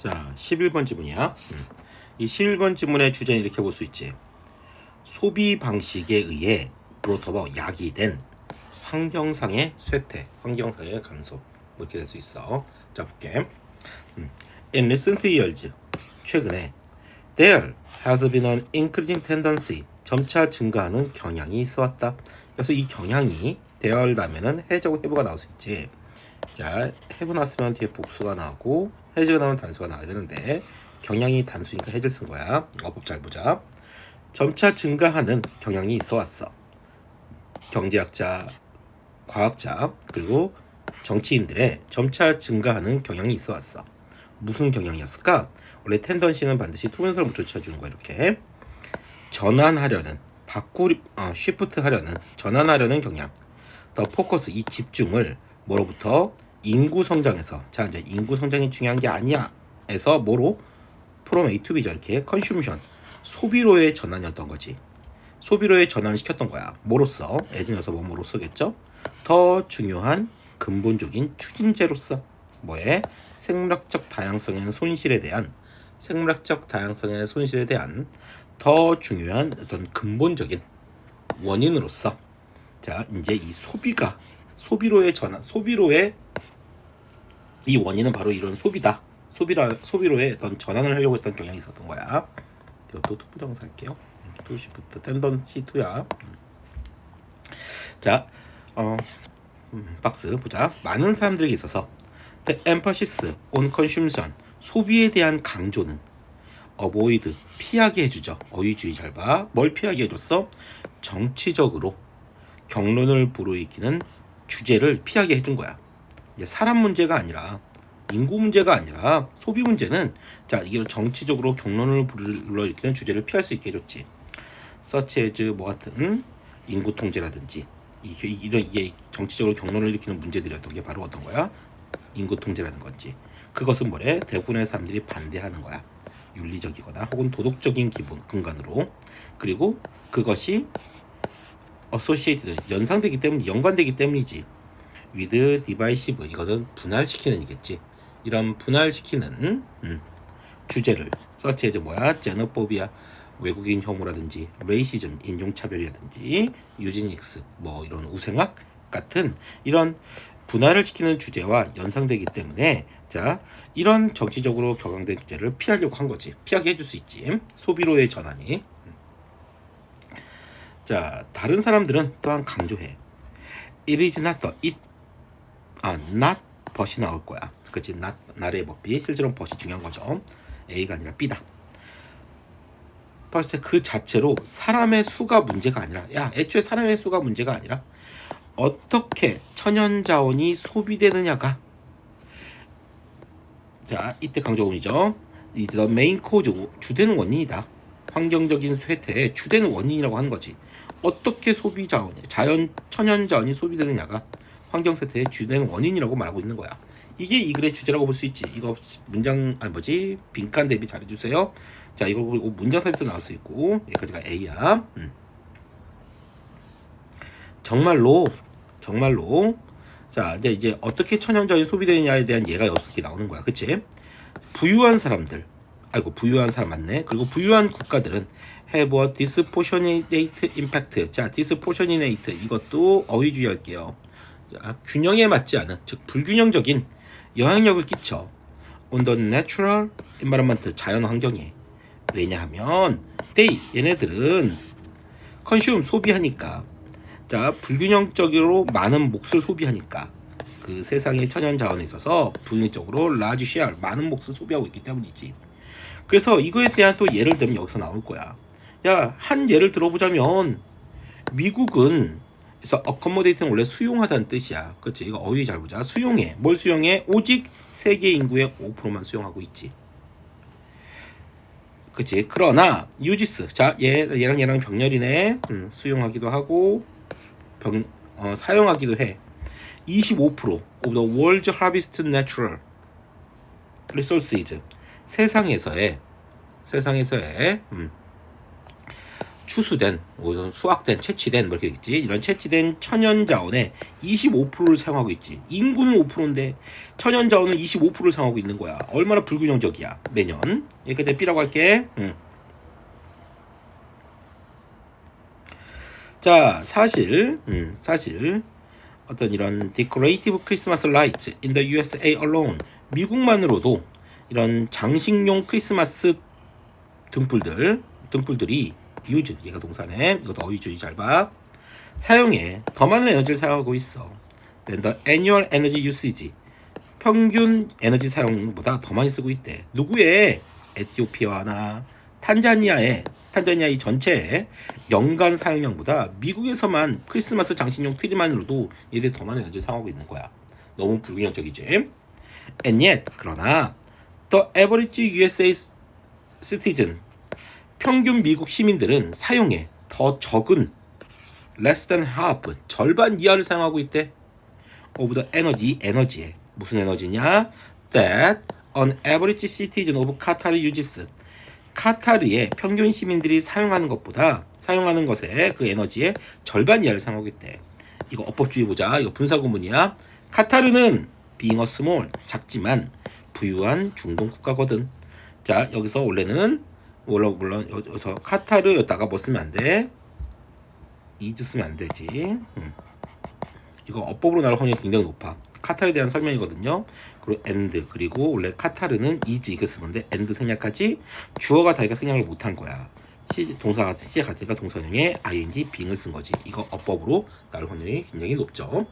자, 11번 지문이야. 음. 이 11번 지문의 주제는 이렇게 볼 수 있지. 소비 방식에 의해 브로터버 야기된 환경상의 쇠퇴, 환경상의 감소. 뭐 이렇게 될 수 있어. 자, 볼게. 음. In recent years, 최근에 there has been an increasing tendency, 점차 증가하는 경향이 있어 왔다. 그래서 이 경향이 there라면은 해제고 해부가 나올 수 있지. 자, 해부 났으면 뒤에 복수가 나오고 해제가 나오면 단수가 나와야 되는데 경향이 단수니까 해제 쓴 거야. 어법 잘 보자. 점차 증가하는 경향이 있어 왔어. 경제학자, 과학자 그리고 정치인들의 점차 증가하는 경향이 있어 왔어. 무슨 경향이었을까? 원래 텐던시는 반드시 투명성을 붙여주는 거야 이렇게 전환하려는 바꾸리 어, 쉬프트 하려는 전환하려는 경향 더 포커스 이 집중을 뭐로부터 인구 성장에서 자 이제 인구 성장이 중요한 게 아니야. 에서 뭐로? 프롬 A to B죠 이렇게. 컨슈미션 소비로의 전환이었던 거지. 소비로의 전환을 시켰던 거야. 뭐로써? 애진여서 뭐뭐로써겠죠? 더 중요한 근본적인 추진제로서. 뭐에? 생물학적 다양성의 손실에 대한 생물학적 다양성의 손실에 대한 더 중요한 어떤 근본적인 원인으로서. 자 이제 이 소비가 소비로의 전환 소비로의 이 원인은 바로 이런 소비다. 소비라 소비로의 어떤 전환을 하려고 했던 경향이 있었던 거야. 이것도 투부정사 할게요. 투시부터. 텐던시 투야. 자 어, 음, 박스 보자. 많은 사람들에게 있어서 the emphasis on consumption 소비에 대한 강조는 avoid 피하게 해주죠. 어휘주의 잘 봐 뭘 피하게 해줬어? 정치적으로 경론을 불러일으키는 주제를 피하게 해준 거야. 이제 사람 문제가 아니라 인구 문제가 아니라 소비 문제는 자 이게 정치적으로 경론을 불러일으키는 주제를 피할 수 있게 해줬지. As 뭐 같은 인구 통제라든지. 이- 이- 이런 이게 정치적으로 경론을 일으키는 문제들이었던 게 바로 어떤 거야? 인구 통제라는 건지. 그것은 뭐래? 대부분의 사람들이 반대하는 거야. 윤리적이거나 혹은 도덕적인 기본 근간으로. 그리고 그것이 associated 연상되기 때문 연관되기 때문이지. with divisive 이거는 분할시키는 이겠지. 이런 분할시키는 음, 주제를 as 뭐야? 제노포비아 외국인 혐오라든지 레이시즘 인종차별이라든지 유지닉스 뭐 이런 우생학 같은 이런 분할을 시키는 주제와 연상되기 때문에 자 이런 정치적으로 격앙된 주제를 피하려고 한 거지. 피하게 해줄 수 있지. 소비로의 전환이 자 다른 사람들은 또한 강조해. it is not the it 아 not but이 나올 거야. 그치? not 나의 법이 실제로는 but이 중요한 거죠. A가 아니라 B다. 벌써 그 자체로 사람의 수가 문제가 아니라 야 애초에 사람의 수가 문제가 아니라 어떻게 천연 자원이 소비되느냐가. 자 이때 is the main cause 주된 원인이다. 환경적인 쇠퇴의 주된 원인이라고 하는 거지 어떻게 소비 자원이 자연 천연 자원이 소비되느냐가 환경 쇠퇴의 주된 원인이라고 말하고 있는 거야. 이게 이 글의 주제라고 볼 수 있지. 이거 문장 아니 뭐지? 빈칸 대비 잘해주세요. 자 이거 그리고 문장 삽입도 나올 수 있고 여기까지가 A야. 음. 정말로 정말로. 자 이제 이제 어떻게 천연자원이 소비되느냐에 대한 예가 여기 나오는 거야. 그치? 부유한 사람들 아이고 부유한 사람 맞네. 그리고 부유한 국가들은 a disproportionate impact 자 disproportionate 이것도 어휘 주의 할게요. 자, 균형에 맞지 않은 즉 불균형적인 영향력을 끼쳐 on the natural environment 자연 환경에. 왜냐하면 they 얘네들은 컨슘 소비하니까. 자 불균형적으로 많은 몫을 소비하니까. 그 세상의 천연 자원에 있어서 불균형적으로 라지 쉐어 많은 몫을 소비하고 있기 때문이지 그래서 이거에 대한 또 예를 들면 여기서 나올 거야. 야 한 예를 들어보자면 미국은 그래서 accommodate는 원래 수용하다는 뜻이야. 그치 이거 어휘 잘 보자. 수용해. 뭘 수용해? 오직 세계 인구의 5%만 수용하고 있지. 그치 그러나 유지스. 자 얘, 얘랑 얘랑 병렬이네. 음, 수용하기도 하고 병, 어, 사용하기도 해. 25% of the world's harvest natural resources 세상에서의 세상에서의 음, 추수된, 우선 수확된, 채취된 뭐 이렇게 있지. 이런 채취된 천연 자원의 25%를 사용하고 있지. 인구는 5%인데 천연 자원은 25%를 사용하고 있는 거야. 얼마나 불균형적이야. 매년. 이렇게 내 B라고 할게. 응. 자, 사실, 음, 사실 어떤 이런 decorative Christmas lights in the USA alone 미국만으로도 이런 장식용 크리스마스 등불들 등불들이 use 얘가 동사네 이것도 어휘주의 잘 봐. 사용에 더 많은 에너지를 사용하고 있어. Then the annual energy usage 평균 에너지 사용보다 더 많이 쓰고 있대. 누구의 에티오피아나 탄자니아의 탄자니아 이 전체의 연간 사용량보다 미국에서만 크리스마스 장식용 트리만으로도 얘들 더 많은 에너지를 사용하고 있는 거야. 너무 불균형적이지. And yet 그러나 the average USA citizen 평균 미국 시민들은 사용에 더 적은 less than half 절반 이하를 사용하고 있대. of the energy 에너지에 무슨 에너지냐? that an average citizen of Qatar uses 카타르의 평균 시민들이 사용하는 것보다 사용하는 것에 그 에너지의 절반 이하를 사용하고 있대. 이거 어법주의 보자. 이거 분사 구문이야. 카타르는 being a small 작지만 부유한 중동 국가거든. 자 여기서 원래는 물론 물론 여기서 카타르였다가 뭐 쓰면 안 돼? 이즈 쓰면 안 되지. 음. 이거 어법으로 나올 확률이 굉장히 높아. 카타르에 대한 설명이거든요. 그리고 and 그리고 원래 카타르는 is 이거 쓰는데 and 생략하지 주어가 다니까 생략을 못한 거야. 시, 동사가 시제 같으니까 동사형에 ing being을 쓴 거지. 이거 어법으로 나올 확률이 굉장히 높죠.